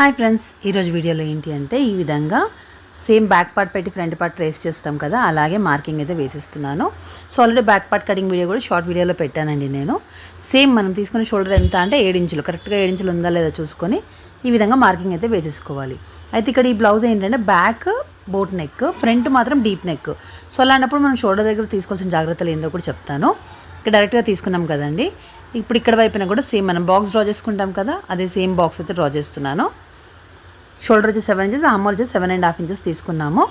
Hi friends ఈరోజు వీడియోలో ఏంటి అంటే ఈ విధంగా సేమ్ బ్యాక్ పార్ట్ పెట్టి ఫ్రంట్ పార్ట్ ట్రేస్ చేస్తాం కదా అలాగే మార్కింగ్ అయితే వేసేస్తున్నాను. So already back part cutting video కూడా షార్ట్ వీడియోలో పెట్టానండి నేను. సేమ్ మనం తీసుకున్న షోల్డర్ ఎంత అంటే ఏడు ఇంచులు కరెక్ట్గా ఏడు ఇంచులు ఉందా లేదా చూసుకొని ఈ విధంగా మార్కింగ్ అయితే వేసేసుకోవాలి. అయితే ఇక్కడ ఈ బ్లౌజ్ ఏంటంటే బ్యాక్ బోట్ నెక్ ఫ్రంట్ మాత్రం డీప్ నెక్ సో అలాంటప్పుడు మనం షోల్డర్ దగ్గర తీసుకోవాల్సిన జాగ్రత్తలు ఏంటో కూడా చెప్తాను. ఇక్కడ డైరెక్ట్గా తీసుకున్నాం కదండి. ఇప్పుడు ఇక్కడ వైపున కూడా సేమ్ మనం బాక్స్ డ్రా చేసుకుంటాం కదా అదే సేమ్ బాక్స్ అయితే డ్రా చేస్తున్నాను. షోల్డర్ వచ్చి సెవెన్ ఇంచెస్ ఆమోల్ వచ్చి సెవెన్ అండ్ హాఫ్ ఇంచెస్ తీసుకున్నాము.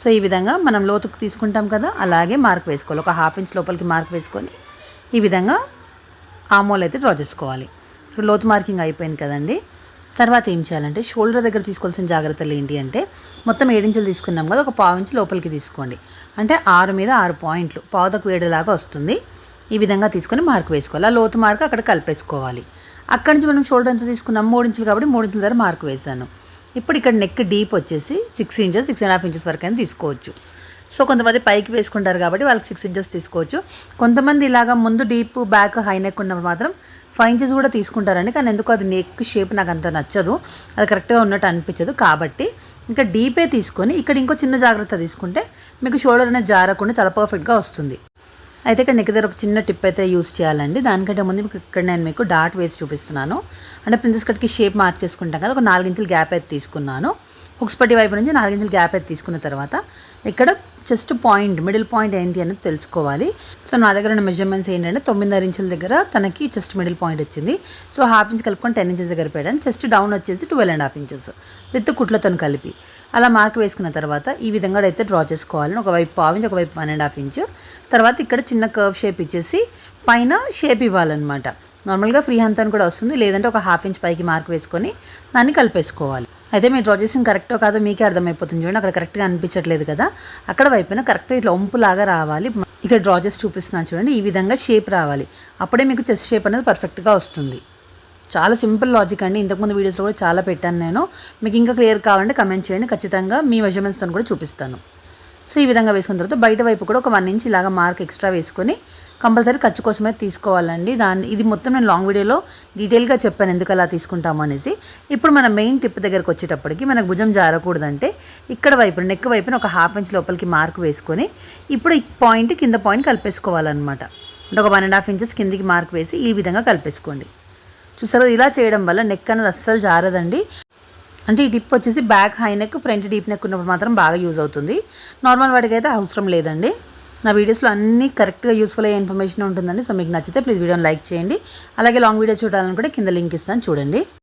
సో ఈ విధంగా మనం లోతుకు తీసుకుంటాం కదా అలాగే మార్క్ వేసుకోవాలి. ఒక హాఫ్ ఇంచ్ లోపలికి మార్క్ వేసుకొని ఈ విధంగా ఆమోల్ అయితే డ్రా చేసుకోవాలి. ఇప్పుడు లోతు మార్కింగ్ అయిపోయింది కదండి. తర్వాత ఏం చేయాలంటే షోల్డర్ దగ్గర తీసుకోవాల్సిన జాగ్రత్తలు ఏంటి అంటే మొత్తం ఏడించులు తీసుకున్నాం కదా ఒక పావు ఇంచు లోపలికి తీసుకోండి. అంటే ఆరు మీద ఆరు పాయింట్లు పావుదకు వేడేలాగా వస్తుంది. ఈ విధంగా తీసుకొని మార్క్ వేసుకోవాలి. ఆ లోతు మార్క్ అక్కడ కలిపేసుకోవాలి. అక్కడి నుంచి మనం షోల్డర్ ఎంత తీసుకున్నాం? మూడు ఇంచులు కాబట్టి మూడించుల దగ్గర మార్క్ వేసాను ఇప్పుడు ఇక్కడ నెక్ డీప్ వచ్చేసి six inches six and half inches వరకు అయినా తీసుకోవచ్చు. సో కొంతమంది పైకి వేసుకుంటారు కాబట్టి వాళ్ళకి సిక్స్ ఇంచెస్ తీసుకోవచ్చు. కొంతమంది ఇలాగా ముందు డీప్ బ్యాక్ హై నెక్ ఉన్నప్పుడు మాత్రం ఫైవ్ ఇంచెస్ కూడా తీసుకుంటారండి. కానీ ఎందుకు అది నెక్ షేప్ నాకు అంత నచ్చదు. అది కరెక్ట్గా ఉన్నట్టు అనిపించదు. కాబట్టి ఇంకా డీపే తీసుకొని ఇక్కడ ఇంకో చిన్న జాగ్రత్త తీసుకుంటే మీకు షోల్డర్ అనేది జారకుండా చాలా పర్ఫెక్ట్గా వస్తుంది. అయితే ఇక్కడ నెక్ దగ్గర ఒక చిన్న టిప్ అయితే యూస్ చేయాలండి. దానికంటే ముందు మీకు ఇక్కడ నేను మీకు డాట్ వేసి చూపిస్తున్నాను. అంటే ప్రిన్సెస్ కట్కి షేప్ మార్క్ చేసుకుంటాం కదా ఒక నాలుగించులు గ్యాప్ అయితే తీసుకున్నాను. హుక్స్పట్టి వైపు నుంచి నాలుగించులు గ్యాప్ అయితే తీసుకున్న తర్వాత ఇక్కడ చెస్ట్ పాయింట్ మిడిల్ పాయింట్ ఏంటి అనేది తెలుసుకోవాలి. సో నా దగ్గర ఉన్న మెజర్మెంట్స్ ఏంటంటే తొమ్మిదిన్నర ఇంచుల దగ్గర తనకి చెస్ట్ మిడిల్ పాయింట్ వచ్చింది. సో హాఫ్ ఇంచ్ కలుపుకొని టెన్ ఇంచెస్ దగ్గర పెట్టాను. చెస్ట్ డౌన్ వచ్చేసి twelve and half inches with కుట్లతో కలిపి. అలా మార్క్ వేసుకున్న తర్వాత ఈ విధంగా అయితే డ్రా చేసుకోవాలని ఒకవైపు పావు ఇంచ్ ఒకవైపు వన్ అండ్ హాఫ్ ఇంచ్. తర్వాత ఇక్కడ చిన్న కర్వ్ షేప్ ఇచ్చేసి పైన షేప్ ఇవ్వాలన్నమాట. నార్మల్గా ఫ్రీ హ్యాండ్తో కూడా వస్తుంది. లేదంటే ఒక హాఫ్ ఇంచ్ పైకి మార్క్ వేసుకొని దాన్ని కలిపేసుకోవాలి. అయితే మీరు డ్రా చేసిన కరెక్టో కాదో మీకే అర్థమైపోతుంది చూడండి. అక్కడ కరెక్ట్గా అనిపించట్లేదు కదా. అక్కడ వైపున కరెక్ట్గా ఇట్లా ఒంపులాగా రావాలి. ఇక్కడ డ్రా చేసి చూపిస్తున్నాను చూడండి. ఈ విధంగా షేప్ రావాలి. అప్పుడే మీకు చెస్ట్ షేప్ అనేది పర్ఫెక్ట్గా వస్తుంది. చాలా సింపుల్ లాజిక్ అండి. ఇంతకుముందు వీడియోస్లో కూడా చాలా పెట్టాను నేను. మీకు ఇంకా క్లియర్ కావాలంటే కమెంట్ చేయండి. ఖచ్చితంగా మీ మెజర్మెంట్స్తో కూడా చూపిస్తాను. సో ఈ విధంగా వేసుకున్న తర్వాత బయట వైపు కూడా ఒక వన్ ఇంచ్ ఇలాగ మార్క్ ఎక్స్ట్రా వేసుకొని కంపల్సరీ ఖర్చు కోసమే తీసుకోవాలండి. దాన్ని ఇది మొత్తం నేను లాంగ్ వీడియోలో డీటెయిల్గా చెప్పాను ఎందుకు అలా తీసుకుంటాము అనేసి. ఇప్పుడు మన మెయిన్ టిప్ దగ్గరకు వచ్చేటప్పటికి మనకు భుజం జారకూడదంటే ఇక్కడ వైపు నెక్ వైపున ఒక హాఫ్ ఇంచ్ లోపలికి మార్క్ వేసుకొని ఇప్పుడు ఈ పాయింట్ కింద పాయింట్ కలిపేసుకోవాలన్నమాట. అంటే ఒక వన్ అండ్ హాఫ్ ఇంచెస్ కిందికి మార్క్ వేసి ఈ విధంగా కలిపేసుకోండి. చూసారు? ఇలా చేయడం వల్ల నెక్ అనేది అస్సలు జారదండి. అంటే ఈ టిప్ వచ్చేసి back high neck front deep neck ఉన్నప్పుడు మాత్రం బాగా యూజ్ అవుతుంది. నార్మల్ వాటికి అయితే అవసరం లేదండి. నా వీడియోస్లో అన్నీ కరెక్ట్గా యూస్ఫుల్ అయ్యే ఇన్ఫర్మేషన్ ఉంటుందండి. సో మీకు నచ్చితే ప్లీజ్ వీడియోని లైక్ చేయండి. అలాగే లాంగ్ వీడియో చూడాలని కూడా కింద లింక్ ఇస్తాను. చూడండి.